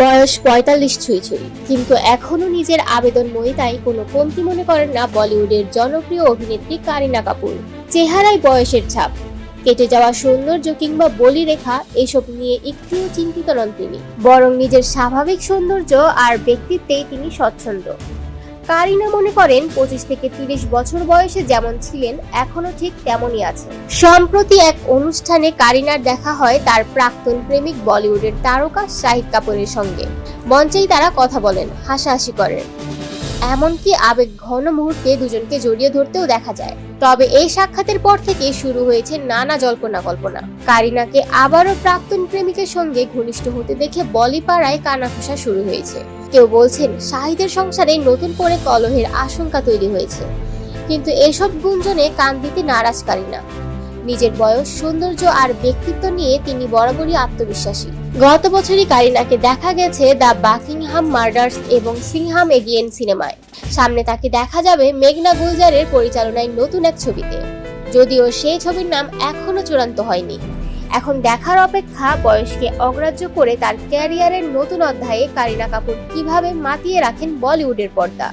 বয়স পঁয়তাল্লিশ ছুঁই ছুঁই কিন্তু এখনও নিজের আবেদন মহিতায় কোনো কমতি মনে করেন না বলিউডের জনপ্রিয় অভিনেত্রী কারিনা কাপুর। চেহারায় বয়সের ছাপ, কেটে যাওয়া সৌন্দর্য কিংবা বলি রেখা এসব নিয়ে একটুও চিন্তিত নন তিনি, বরং নিজের স্বাভাবিক সৌন্দর্য আর ব্যক্তিত্বেই তিনি স্বচ্ছন্দ। কারিনা মনে করেন পঁচিশ থেকে তিরিশ বছর বয়সে যেমন ছিলেন, এখনও ঠিক তেমনই আছে সম্প্রতি এক অনুষ্ঠানে কারিনার দেখা হয় তার প্রাক্তন প্রেমিক বলিউডের তারকা শাহিদ কাপুরের সঙ্গে। মঞ্চেই তারা কথা বলেন, হাসাহাসি করেন। এমনকি আবেগ ঘন মুহূর্তে দুজনকে জড়িয়ে ধরতেও দেখা যায়। তবে এই সাক্ষাতের পর থেকে শুরু হয়েছে নানা জল্পনা কল্পনা। কারিনাকে আবারও প্রাক্তন প্রেমিকের সঙ্গে ঘনিষ্ঠ হতে দেখে বলিপাড়ায় কানাঘুষা শুরু হয়েছে। কেউ বলছেন শাহিদের সংসারে নতুন করে কলহের আশঙ্কা তৈরি হয়েছে। কিন্তু এসব গুঞ্জনে কান দিতে নারাজ কারিনা। নিজের বয়স, সৌন্দর্য আর ব্যক্তিত্ব নিয়ে তিনি বরাবরই আত্মবিশ্বাসী। গত বছরই কারিনাকে দেখা গেছে দ্য বাকিংহাম মার্ডার্স এবং সিংহাম এগিয়েন সিনেমায়। সামনে তাকে দেখা যাবে মেঘনা গুলজারের পরিচালনায় নতুন এক ছবিতে। যদিও সেই ছবির নাম এখনও চূড়ান্ত হয়নি। এখন দেখার অপেক্ষা বয়সকে অগ্রাহ্য করে তার ক্যারিয়ারের নতুন অধ্যায়ে কারিনা কাপুর কীভাবে মাতিয়ে রাখেন বলিউডের পর্দা।